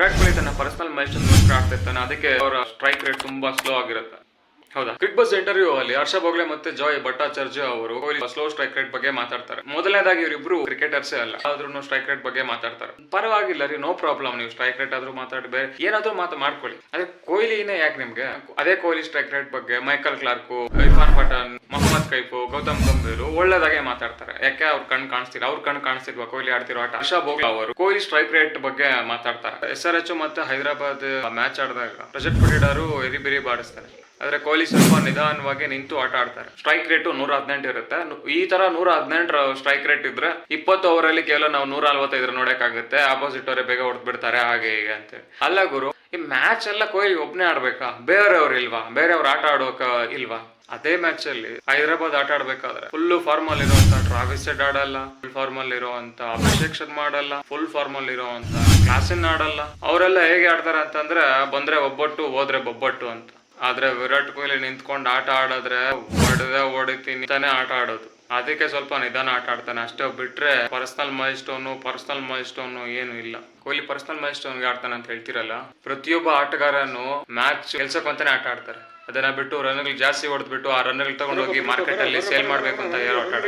ವಿರಾಟ್ ಕೊಹ್ಲಿ ತನ್ನ ಪರ್ಸನಲ್ ಮಾತ್ರ ಆಡ್ತಿರ್ತಾನೆ ಅದಕ್ಕೆ ಅವರ ಸ್ಟ್ರೈಕ್ ರೇಟ್ ತುಂಬಾ ಸ್ಲೋ ಆಗಿರುತ್ತೆ. ಹೌದಾ? ಕ್ವಿಕ್ ಬಸ್ ಇಂಟರ್ವ್ಯೂ ಅಲ್ಲಿ ಹರ್ಷ ಬೋಗ್ಲೆ ಮತ್ತೆ ಜಾಯ್ ಭಟ್ಟಾಚಾರ್ಯ ಅವರು ಕೊಹ್ಲಿ ಸ್ಲೋ ಸ್ಟ್ರೈಕ್ ರೇಟ್ ಬಗ್ಗೆ ಮಾತಾಡ್ತಾರೆ. ಮೊದಲನೇದಾಗಿ ಇವರಿಬ್ರು ಕ್ರಿಕೆಟರ್ಸೇ ಅಲ್ಲ. ಆದ್ರೂ ಸ್ಟ್ರೈಕ್ ರೇಟ್ ಬಗ್ಗೆ ಮಾತಾಡ್ತಾರೆ. ಪರವಾಗಿಲ್ಲ ರೀ ನೋ ಪ್ರಾಬ್ಲಮ್ ನೀವು ಸ್ಟ್ರೈಕ್ ರೇಟ್ ಆದ್ರೂ ಮಾತಾಡಿ ಬೇರೆ ಏನಾದ್ರೂ ಮಾತು ಮಾಡ್ಕೊಳ್ಳಿ. ಅದೇ ಕೊಹ್ಲಿನೇ ಯಾಕೆ ನಿಮ್ಗೆ? ಅದೇ ಕೊಹ್ಲಿ ಸ್ಟ್ರೈಕ್ ರೇಟ್ ಬಗ್ಗೆ ಮೈಕಲ್ ಕ್ಲಾರ್ಕ್, ಇರ್ಫಾನ್ ಪಠಾನ್ ಮೊಹಮ್ಮದ್ ಕೈಫು, ಗೌತಮ್ ಗಂಭೀರ್ ಒಳ್ಳೇದಾಗೆ ಮಾತಾಡ್ತಾರೆ. ಯಾಕೆ ಅವ್ರ ಕಣ್ ಕಾಣಿಸ್ತಿಲ್ಲ? ಅವ್ರ ಕಣ್ ಕಾಣಿಸ್ತಿಲ್ವಾ ಕೊಹ್ಲಿ ಆಡ್ತಿರೋ ಆಟ? ಹರ್ಷ ಬೋಗ್ಲೆ ಅವರು ಕೊಹ್ಲಿ ಸ್ಟ್ರೈಕ್ ರೇಟ್ ಬಗ್ಗೆ ಮಾತಾಡ್ತಾರೆ. ಎಸ್ ಆರ್ ಎಚ್ ಮತ್ತೆ ಹೈದರಾಬಾದ್ ಮ್ಯಾಚ್ ಆಡಿದಾಗ ರಜತ್ ಪಟಿಡಾರು ಎರಿ ಬಿರಿ ಬಾಡಿಸ್ತಾರೆ. ಆದ್ರೆ ಕೊಹ್ಲಿ ಸ್ವಲ್ಪ ನಿಧಾನವಾಗಿ ನಿಂತು ಆಟ ಆಡ್ತಾರೆ. ಸ್ಟ್ರೈಕ್ ರೇಟ್ ನೂರ ಹದಿನೆಂಟು ಇರುತ್ತೆ. ಈ ತರ ನೂರ ಹದಿನೆಂಟರ ಸ್ಟ್ರೈಕ್ ರೇಟ್ ಇದ್ರೆ ಇಪ್ಪತ್ತು ಓವರ್ ಅಲ್ಲಿ ಕೇವಲ ನಾವು ನೂರ ನಲ್ವತ್ತೈದರ ನೋಡಕ್ಕಾಗುತ್ತೆ ಆಪೋಸಿಟ್ ಅವರೇ ಬೇಗ ಹೊಡೆದ್ ಬಿಡ್ತಾರೆ ಹಾಗೆ ಹೀಗೆ ಅಂತ ಅಲ್ಲ ಗುರು, ಈ ಮ್ಯಾಚ್ ಎಲ್ಲ ಕೊಹ್ಲಿ ಒಬ್ನೇ ಆಡ್ಬೇಕಾ? ಬೇರೆಯವ್ರು ಇಲ್ವಾ? ಬೇರೆಯವ್ರು ಆಟ ಆಡೋಕ ಇಲ್ವಾ? ಅದೇ ಮ್ಯಾಚ್ ಅಲ್ಲಿ ಹೈದರಾಬಾದ್ ಆಟ ಆಡ್ಬೇಕಾದ್ರೆ ಫುಲ್ ಫಾರ್ಮ್ ಅಲ್ಲಿ ಇರುವಂತ ಟ್ರಾವಿಸ್ ಆಡಲ್ಲ ಫುಲ್ ಫಾರ್ಮ್ ಅಲ್ಲಿ ಇರುವಂತ ಅಭಿಷೇಕ್ ಶರ್ಮಾ ಆಡಲ್ಲ ಫುಲ್ ಫಾರ್ಮ್ ಅಲ್ಲಿ ಇರುವಂತ ಕ್ಲಾಸಿನ್ ಆಡಲ್ಲ. ಅವರೆಲ್ಲ ಹೇಗೆ ಆಡ್ತಾರೆ ಅಂತಂದ್ರೆ ಬಂದ್ರೆ ಒಬ್ಬಟ್ಟು, ಹೋದ್ರೆ ಬೊಬ್ಬಟ್ಟು ಅಂತ. ಆದ್ರೆ ವಿರಾಟ್ ಕೊಹ್ಲಿ ನಿಂತ್ಕೊಂಡು ಆಟ ಆಡಿದ್ರೆ ಹೊಡೆದೇ ಹೊಡಿತೀನಿ ತಾನೇ ಆಟ ಆಡೋದು. ಅದಕ್ಕೆ ಸ್ವಲ್ಪ ನಿಧಾನ ಆಟ ಆಡ್ತಾನೆ. ಅಷ್ಟೇ ಬಿಟ್ರೆ personal milestone personal milestone ಏನು ಇಲ್ಲ. ಕೊಹ್ಲಿ ಪರ್ಸನಲ್ ಮೈಲ್ ಸ್ಟೋನ್ಗೆ ಆಡ್ತಾನೆ ಅಂತ ಹೇಳ್ತಿರಲ್ಲ ಪ್ರತಿಯೊಬ್ಬ ಆಟಗಾರನು ಮ್ಯಾಚ್ ಕೆಲ್ಸಕ್ಕಂತಾನೆ ಆಟ ಆಡ್ತಾರೆ. ಅದನ್ನ ಬಿಟ್ಟು ರನ್ಗಳು ಜಾಸ್ತಿ ಹೊಡೆದ್ಬಿಟ್ಟು ಆ ರನ್ಗಳು ತಗೊಂಡು ಹೋಗಿ ಮಾರ್ಕೆಟ್ ಅಲ್ಲಿ ಸೇಲ್ ಮಾಡ್ಬೇಕು ಅಂತ ಯಾರು ಆಟ.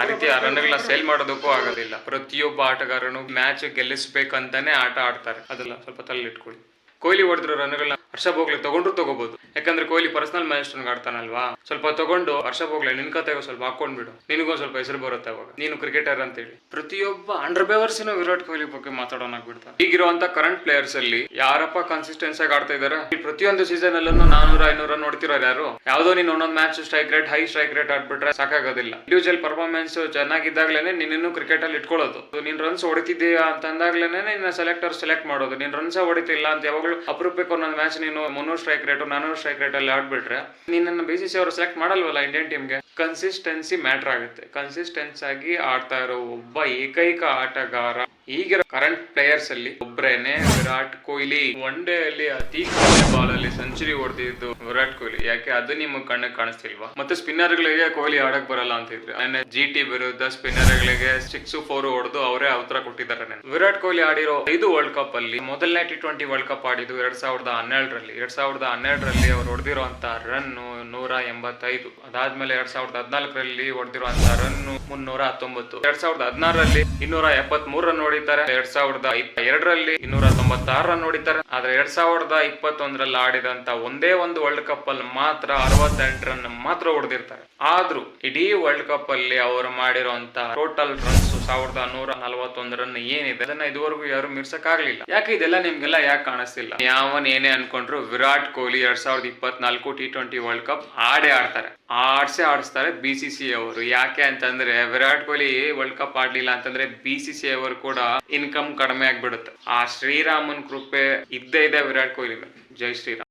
ಆ ರೀತಿ ಆ ರನ್ಗಳನ್ನ ಸೇಲ್ ಮಾಡೋದಕ್ಕೂ ಆಗೋದಿಲ್ಲ. ಪ್ರತಿಯೊಬ್ಬ ಆಟಗಾರನು ಮ್ಯಾಚ್ ಗೆಲ್ಲಿಸ್ಬೇಕಂತಾನೆ ಆಟ ಆಡ್ತಾರೆ. ಅದೆಲ್ಲ ಸ್ವಲ್ಪ ತಲೆ ಇಟ್ಕೊಳ್ಳಿ. ಕೊಹ್ಲಿ ಹೊಡೆದಿರೋ ರನ್ಗಳನ್ನ ಹರ್ಷ ಬೋಗ್ಲೆ ತಗೊಂಡ್ರು ತಗೋಬಹುದು ಯಾಕಂದ್ರೆ ಕೊಹ್ಲಿ ಪರ್ಸನಲ್ ಮ್ಯಾನೇಜರ್ ಆಡ್ತಾನಲ್ವಾ? ಸ್ವಲ್ಪ ತಗೊಂಡು ಹರ್ಷ ಬೋಗ್ಲೆ ನಿನ್ ಕತೆಗೆ ಸ್ವಲ್ಪ ಹಾಕೊಂಡ್ಬಿಡು ನಿನಗೂ ಸ್ವಲ್ಪ ಹೆಸರು ಬರುತ್ತೆ ಅವಾಗ. ನೀನು ಕ್ರಿಕೆಟರ್ ಅಂತ ಹೇಳಿ ಪ್ರತಿಯೊಬ್ಬ ಅಂಡರ್ ಬೇವರ್ಸಿನ ವಿರಾಟ್ ಕೊಹ್ಲಿ ಬಗ್ಗೆ ಮಾತಾಡೋಣ ಆಗ್ಬಿಡ್ತಾನೆ ಈಗಿರುವಂತ ಕರೆಂಟ್ ಪ್ಲೇಯರ್ಸ್ ಅಲ್ಲಿ ಯಾರಪ್ಪ ಕನ್ಸಿಸ್ಟೆನ್ಸ್ ಆಗಿ ಆಡ್ತಾ ಇದಾರೆ? ಪ್ರತಿಯೊಂದು ಸೀಸನ್ ಅಲ್ಲೂ ನಾನೂರ ಐನೂರ ನೋಡ್ತಿರೋ ಯಾರು? ಯಾವ್ದೋ ನೀನು ಒಂದೊಂದು match strike rate high strike rate ಆಡ್ಬಿಟ್ರೆ ಸಾಕಾಗೋದಿಲ್ಲ. ಇಂಡಿವಿಜುವಲ್ ಪರ್ಫಾರ್ಮೆನ್ಸ್ ಚೆನ್ನಾಗಿದ್ದಾಗ್ಲೇನೆ ನಿನ್ನನ್ನು ಕ್ರಿಕೆಟ್ ಅಲ್ಲಿ ಇಟ್ಕೊಳ್ಳೋದು. ನೀನ್ ರನ್ಸ್ ಹೊಡಿತಿದ್ದೀಯಾ ಅಂತ ಅಂದಾಗ್ಲೇನೆ ನಿನ್ನ ಸೆಲೆಕ್ಟರ್ ಸೆಲೆಕ್ಟ್ ಮಾಡೋದು. ನೀನ್ ರನ್ಸ್ ಹೊಡಿತಿಲ್ಲ ಅಂತ ಯಾವಾಗಲೂ ಅಪರೂಪಕ್ಕೆ ಒಂದೊಂದು ಮ್ಯಾಚ್ ನೀನು ಮುನ್ನೂರು ಸ್ಟ್ರೈಕ್ ರೇಟು ನಾನೂರು ಸ್ಟ್ರೈಕ್ ರೇಟ್ ಅಲ್ಲಿ ಆಡ್ಬಿಟ್ರೆ ನಿನ್ನ ಬಿ ಸಿ ಸಿ ಅವರು ಸೆಲೆಕ್ಟ್ ಮಾಡಲ್ವಲ್ಲ ಇಂಡಿಯನ್ ಟೀಮ್ಗೆ ಕನ್ಸಿಸ್ಟೆನ್ಸಿ ಮ್ಯಾಟರ್ ಆಗುತ್ತೆ. ಕನ್ಸಿಸ್ಟೆನ್ಸಿ ಆಗಿ ಆಡ್ತಾ ಇರೋ ಒಬ್ಬ ಏಕೈಕ ಆಟಗಾರ ಈಗಿರೋ ಕರೆಂಟ್ ಪ್ಲೇಯರ್ಸ್ ಅಲ್ಲಿ ಒಬ್ರೇನೆ ವಿರಾಟ್ ಕೊಹ್ಲಿ. ಒನ್ ಡೇ ಅಲ್ಲಿ ಅತಿ ಕಡಿಮೆ ಬಾಲ್ ಅಲ್ಲಿ ಸೆಂಚುರಿ ಹೊಡೆದಿದ್ದು ವಿರಾಟ್ ಕೊಹ್ಲಿ. ಯಾಕೆ? ಅದು ನಿಮ್ಗೆ ಕಣ್ಣಿಗೆ ಕಾಣಿಸ್ತಿಲ್ವಾ? ಮತ್ತೆ ಸ್ಪಿನ್ನರ್ ಗಳಿಗೆ ಕೊಹ್ಲಿ ಆಡಕ್ ಬರಲ್ಲ ಅಂತಿದ್ರು ನನ್ನ ಜಿ ಟಿ ವಿರುದ್ಧ ಸ್ಪಿನ್ನರ್ ಗಳಿಗೆ ಸಿಕ್ಸ್ ಫೋರ್ ಹೊಡೆದು ಅವರೇ ಉತ್ತರ ಕೊಟ್ಟಿದ್ದಾರೆ ವಿರಾಟ್ ಕೊಹ್ಲಿ ಆಡಿರೋ ಐದು ವರ್ಲ್ಡ್ ಕಪ್ ಅಲ್ಲಿ ಮೊದಲನೇ ಟಿ ಟ್ವೆಂಟಿ ವರ್ಲ್ಡ್ ಕಪ್ ಆಡಿದ್ದು ಎರಡ್ ಸಾವಿರದ ಹನ್ನೆರಡರಲ್ಲಿ. ಎರಡ್ ಸಾವಿರದ ಹನ್ನೆರಡರಲ್ಲಿ ಅವ್ರು ಹೊಡೆದಿರುವಂತ ರನ್ ನೂರ ಎಂಬತ್ತೈದು ಅದಾದ್ಮೇಲೆ ಎರಡ್ ಸಾವಿರದ ಹದಿನಾಲ್ಕರಲ್ಲಿ ಹೊಡೆದಿರುವಂತಹ ರನ್ ಮುನ್ನೂರ ಹತ್ತೊಂಬತ್ತು. ಎರಡ್ ಸಾವಿರದ ಹದಿನಾರರಲ್ಲಿ ಇನ್ನೂರ ಎಪ್ಪತ್ ಮೂರ್ ರನ್ ಹೊಡಿತಾರೆ ಎರಡ್ ಸಾವಿರದ ಎರಡರಲ್ಲಿ ಇನ್ನೂರ ತೊಂಬತ್ತಾರು ರನ್ ಹೊಡಿತಾರೆ ಆದ್ರೆ ಎರಡ್ ಸಾವಿರದ ಇಪ್ಪತ್ತೊಂದರಲ್ಲಿ ಆಡಿದಂತ ಒಂದೇ ಒಂದು ವರ್ಲ್ಡ್ ಕಪ್ ಅಲ್ಲಿ ಮಾತ್ರ ಅರವತ್ತೆಂಟು ರನ್ ಮಾತ್ರ ಹೊಡೆದಿರ್ತಾರೆ. ಆದ್ರೂ ಇಡೀ ವರ್ಲ್ಡ್ ಕಪ್ ಅಲ್ಲಿ ಅವರು ಮಾಡಿರುವಂತಹ ಟೋಟಲ್ ರನ್ಸ್ ಸಾವಿರದ ನೂರ ನಲವತ್ತೊಂದು ರನ್ ಏನಿದೆ, ಅದನ್ನ ಇದುವರೆಗೂ ಯಾರು ಮೀರ್ಸಕ್ ಆಗ್ಲಿಲ್ಲ ಯಾಕೆ ಇದೆಲ್ಲ ನಿಮ್ಗೆಲ್ಲ ಯಾಕೆ ಕಾಣಿಸ್ತಿಲ್ಲ? ಯಾವನ್ ಅನ್ಕೊಂಡ್ರು ವಿರಾಟ್ ಕೊಹ್ಲಿ ಎರಡ್ ಸಾವಿರದ ಇಪ್ಪತ್ನಾಲ್ಕು ಟಿ ಟ್ವೆಂಟಿ ವರ್ಲ್ಡ್ ಕಪ್ ಆಡೇ ಆಡ್ತಾರೆ. ಆಡ್ಸೆ ಆಡಿಸ್ತಾರೆ ಬಿ ಸಿ ಅವರು. ಯಾಕೆ ಅಂತಂದ್ರೆ ವಿರಾಟ್ ಕೊಹ್ಲಿ ವರ್ಲ್ಡ್ ಕಪ್ ಆಡ್ಲಿಲ್ಲ ಅಂತಂದ್ರೆ ಬಿ ಸಿ ಅವರು ಕೂಡ ಇನ್ಕಮ್ ಕಡಿಮೆ ಆಗ್ಬಿಡುತ್ತೆ. ಆ ಶ್ರೀರಾಮನ್ ಕೃಪೆ ಇದ್ದೇ ಇದೆ ವಿರಾಟ್ ಕೊಹ್ಲಿ ಜೈ ಶ್ರೀರಾಮ್.